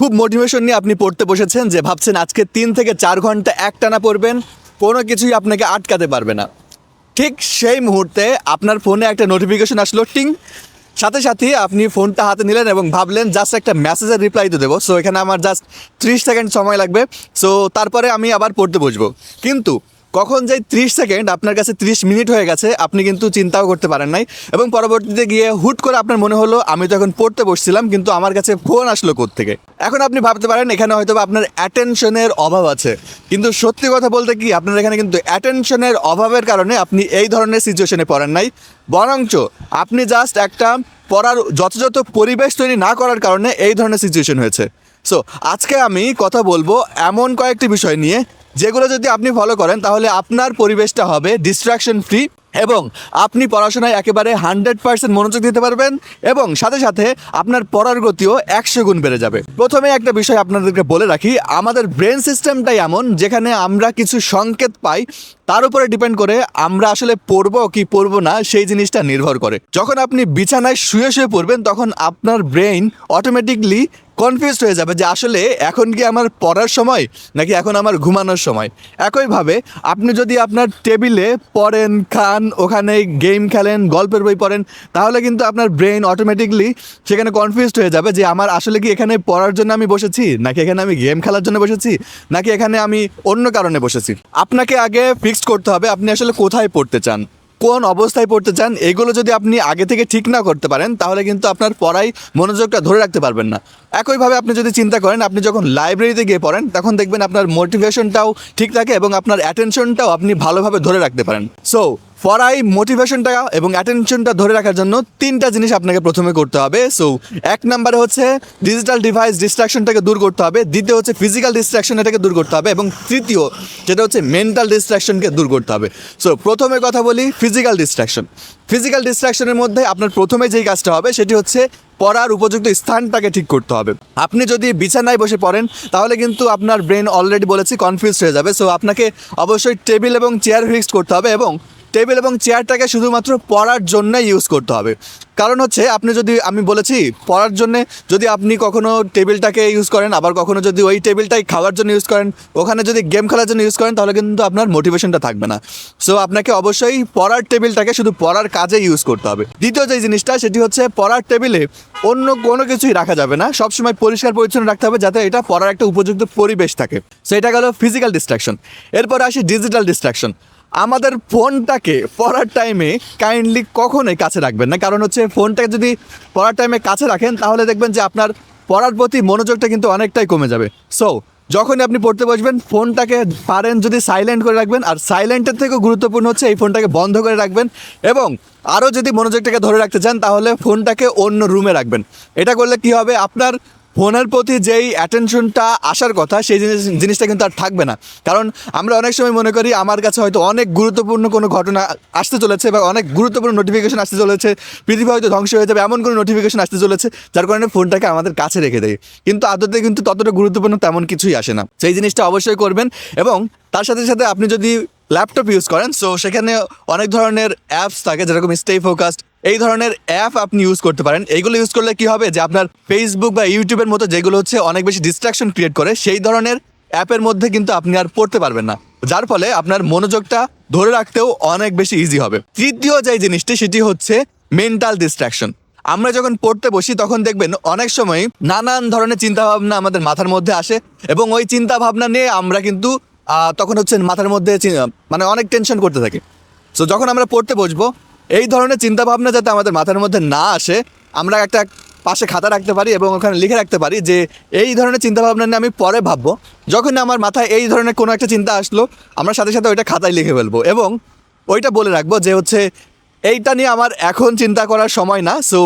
খুব মোটিভেশন নিয়ে আপনি পড়তে বসেছেন যে ভাবছেন আজকে তিন থেকে চার ঘণ্টা একটানা পড়বেন, কোনো কিছুই আপনাকে আটকাতে পারবে না। ঠিক সেই মুহূর্তে আপনার ফোনে একটা নোটিফিকেশন আসলো, টিং। সাথে সাথে আপনি ফোনটা হাতে নিলেন এবং ভাবলেন, জাস্ট একটা মেসেজের রিপ্লাই তো দেবো। সো এখানে আমার জাস্ট ত্রিশ সেকেন্ড সময় লাগবে। সো তারপরে আমি আবার পড়তে বসবো। কিন্তু কখন যাই ত্রিশ সেকেন্ড, আপনার কাছে ত্রিশ মিনিট হয়ে গেছে, আপনি কিন্তু চিন্তাও করতে পারেন নাই। এবং পরবর্তীতে গিয়ে হুট করে আপনার মনে হলো, আমি তো এখন পড়তে বসছিলাম, কিন্তু আমার কাছে ফোন আসলো থেকে এখন আপনি ভাবতে পারেন, এখানে হয়তো আপনার অ্যাটেনশনের অভাব আছে। কিন্তু সত্যি কথা বলতে কি, আপনার এখানে কিন্তু অ্যাটেনশনের অভাবের কারণে আপনি এই ধরনের সিচুয়েশনে পড়েন নাই। বরঞ্চ আপনি জাস্ট একটা পড়ার যথাযথ পরিবেশ তৈরি না করার কারণে এই ধরনের সিচুয়েশন হয়েছে। সো আজকে আমি কথা বলব এমন কয়েকটি বিষয় নিয়ে যেগুলো যদি আপনি ফলো করেন, তাহলে আপনার পরিবেশটা হবে ডিস্ট্রাকশন ফ্রি এবং আপনি পড়াশোনায় একেবারে হান্ড্রেড পার্সেন্ট মনোযোগ দিতে পারবেন এবং সাথে সাথে আপনার পড়ার গতিও একশো গুণ বেড়ে যাবে। প্রথমে একটা বিষয় আপনাদেরকে বলে রাখি, আমাদের ব্রেন সিস্টেমটাই এমন যেখানে আমরা কিছু সংকেত পাই, তার উপরে ডিপেন্ড করে আমরা আসলে পড়ব কি পড়ব না, সেই জিনিসটা নির্ভর করে। যখন আপনি বিছানায় শুয়ে শুয়ে পড়বেন, তখন আপনার ব্রেইন অটোমেটিকলি কনফিউজড হয়ে যাবে যে আসলে এখন কি আমার পড়ার সময় নাকি এখন আমার ঘুমানোর সময়? একইভাবে আপনি যদি আপনার টেবিলে পড়েন, খান, ওখানে গেম খেলেন, গল্পের বই পড়েন, তাহলে কিন্তু আপনার ব্রেন অটোমেটিকলি সেখানে কনফিউজড হয়ে যাবে যে আমার আসলে কি এখানে পড়ার জন্য আমি বসেছি, নাকি এখানে আমি গেম খেলার জন্য বসেছি, নাকি এখানে আমি অন্য কারণে বসেছি? আপনাকে আগে ফিক্সড করতে হবে আপনি আসলে কোথায় পড়তে চান? কোন অবস্থায় পড়তে চান, এগুলো যদি আপনি আগে থেকে ঠিক না করতে পারেন, তাহলে কিন্তু আপনার পড়াই মনোযোগটা ধরে রাখতে পারবেন না। একইভাবে আপনি যদি চিন্তা করেন, আপনি যখন লাইব্রেরিতে গিয়ে পড়েন, তখন দেখবেন আপনার মোটিভেশনটাও ঠিক থাকে এবং আপনার অ্যাটেনশনটাও আপনি ভালোভাবে ধরে রাখতে পারেন। সো পড়াই মোটিভেশনটা এবং অ্যাটেনশনটা ধরে রাখার জন্য তিনটা জিনিস আপনাকে প্রথমে করতে হবে। সো এক নম্বরে হচ্ছে ডিজিটাল ডিভাইস ডিস্ট্রাকশনটাকে দূর করতে হবে। দ্বিতীয় হচ্ছে ফিজিক্যাল ডিস্ট্রাকশন এটাকে দূর করতে হবে এবং তৃতীয় যেটা হচ্ছে মেন্টাল ডিস্ট্রাকশনকে দূর করতে হবে। সো প্রথমে কথা বলি ফিজিক্যাল ডিস্ট্রাকশন ফিজিক্যাল ডিস্ট্রাকশনের মধ্যে আপনার প্রথমে যেই কাজটা হবে সেটি হচ্ছে পড়ার উপযুক্ত স্থানটাকে ঠিক করতে হবে। আপনি যদি বিছানায় বসে পড়েন, তাহলে কিন্তু আপনার ব্রেন অলরেডি বলেছি কনফিউজ হয়ে যাবে। সো আপনাকে অবশ্যই টেবিল এবং চেয়ার ফিক্সড করতে হবে এবং টেবিল এবং চেয়ারটাকে শুধুমাত্র পড়ার জন্যই ইউজ করতে হবে। কারণ হচ্ছে, আপনি যদি, আমি বলেছি, পড়ার জন্য যদি আপনি কখনো টেবিলটাকে ইউজ করেন, আবার কখনো যদি ওই টেবিলটাই খাওয়ার জন্য ইউজ করেন, ওখানে যদি গেম খেলার জন্য ইউজ করেন, তাহলে কিন্তু আপনার মোটিভেশনটা থাকবে না। সো আপনাকে অবশ্যই পড়ার টেবিলটাকে শুধু পড়ার কাজে ইউজ করতে হবে। দ্বিতীয় যে জিনিসটা, সেটি হচ্ছে পড়ার টেবিলে অন্য কোনো কিছুই রাখা যাবে না। সবসময় পরিষ্কার পরিচ্ছন্ন রাখতে হবে, যাতে এটা পড়ার একটা উপযুক্ত পরিবেশ থাকে। সো এটা গেল ফিজিক্যাল ডিস্ট্রাকশন এরপর আসি ডিজিটাল ডিস্ট্রাকশন আমাদের ফোনটাকে পড়ার টাইমে কাইন্ডলি কখনোই কাছে রাখবেন না। কারণ হচ্ছে ফোনটাকে যদি পড়ার টাইমে কাছে রাখেন, তাহলে দেখবেন যে আপনার পড়ার প্রতি মনোযোগটা কিন্তু অনেকটাই কমে যাবে। সো যখনই আপনি পড়তে বসবেন, ফোনটাকে পারেন যদি সাইলেন্ট করে রাখবেন, আর সাইলেন্টের থেকেও গুরুত্বপূর্ণ হচ্ছে এই ফোনটাকে বন্ধ করে রাখবেন এবং আরও যদি মনোযোগটাকে ধরে রাখতে চান, তাহলে ফোনটাকে অন্য রুমে রাখবেন। এটা করলে কি হবে? আপনার ফোনের প্রতি যেই অ্যাটেনশনটা আসার কথা, সেই জিনিস জিনিসটা কিন্তু আর থাকবে না। কারণ আমরা অনেক সময় মনে করি আমার কাছে হয়তো অনেক গুরুত্বপূর্ণ কোনো ঘটনা আসতে চলেছে বা অনেক গুরুত্বপূর্ণ নোটিফিকেশন আসতে চলেছে, পৃথিবী হয়তো ধ্বংস হয়ে যাবে, এমন কোনো নোটিফিকেশন আসতে চলেছে, যার কারণে ফোনটাকে আমাদের কাছে রেখে দেয়। কিন্তু আদতে কিন্তু ততটা গুরুত্বপূর্ণ তেমন কিছুই আসে না। সেই জিনিসটা অবশ্যই করবেন এবং তার সাথে সাথে আপনি যদি ল্যাপটপ ইউজ করেন সো সেখানে অনেক ধরনের অ্যাপস থাকে, যেরকম স্টে ফোকাসড এই ধরনের অ্যাপ আপনি ইউজ করতে পারেন। এইগুলো ইউজ করলে কি হবে? যে আপনার ফেসবুক বা ইউটিউবের মতো যেগুলো হচ্ছে অনেক বেশি ডিস্ট্রাকশন ক্রিয়েট করে, সেই ধরনের অ্যাপের মধ্যে কিন্তু আপনি আর পড়তে পারবেন না। যার ফলে আপনার মনোযোগটা ধরে রাখতেও অনেক বেশি ইজি হবে। তৃতীয় যে জিনিসটি, সেটি হচ্ছে মেন্টাল ডিস্ট্রাকশন আমরা যখন পড়তে বসি, তখন দেখবেন অনেক সময় নানান ধরনের চিন্তা ভাবনা আমাদের মাথার মধ্যে আসে এবং ওই চিন্তা ভাবনা নিয়ে আমরা কিন্তু তখন হচ্ছে মাথার মধ্যে মানে অনেক টেনশন করতে থাকি। সো যখন আমরা পড়তে বসবো এই ধরনের চিন্তাভাবনা যাতে আমাদের মাথার মধ্যে না আসে, আমরা একটা পাশে খাতা রাখতে পারি এবং ওখানে লিখে রাখতে পারি যে এই ধরনের চিন্তাভাবনা নিয়ে আমি পরে ভাববো। যখন আমার মাথায় এই ধরনের কোনো একটা চিন্তা আসলো, আমরা সাথে সাথে ওইটা খাতায় লিখে ফেলব এবং ওইটা বলে রাখব যে হচ্ছে এইটা নিয়ে আমার এখন চিন্তা করার সময় না। সো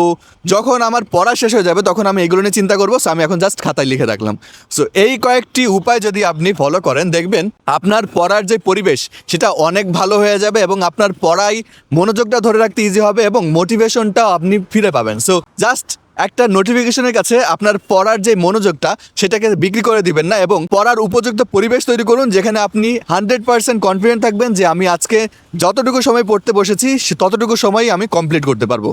যখন আমার পড়া শেষ হয়ে যাবে, তখন আমি এগুলো নিয়ে চিন্তা করব। সো আমি এখন জাস্ট খাতায় লিখে রাখলাম। সো এই কয়েকটি উপায় যদি আপনি ফলো করেন, দেখবেন আপনার পড়ার যে পরিবেশ, সেটা অনেক ভালো হয়ে যাবে এবং আপনার পড়ায় মনোযোগটা ধরে রাখতে ইজি হবে এবং মোটিভেশনটাও আপনি ফিরে পাবেন। সো জাস্ট একটা নোটিফিকেশনের কাছে আপনার পড়ার যে মনোযোগটা, সেটাকে বিক্রি করে দিবেন না এবং পড়ার উপযুক্ত পরিবেশ তৈরি করুন, যেখানে আপনি হান্ড্রেড পার্সেন্ট কনফিডেন্ট থাকবেন যে আমি আজকে যতটুকু সময় পড়তে বসেছি ততটুকু সময়ই আমি কমপ্লিট করতে পারব।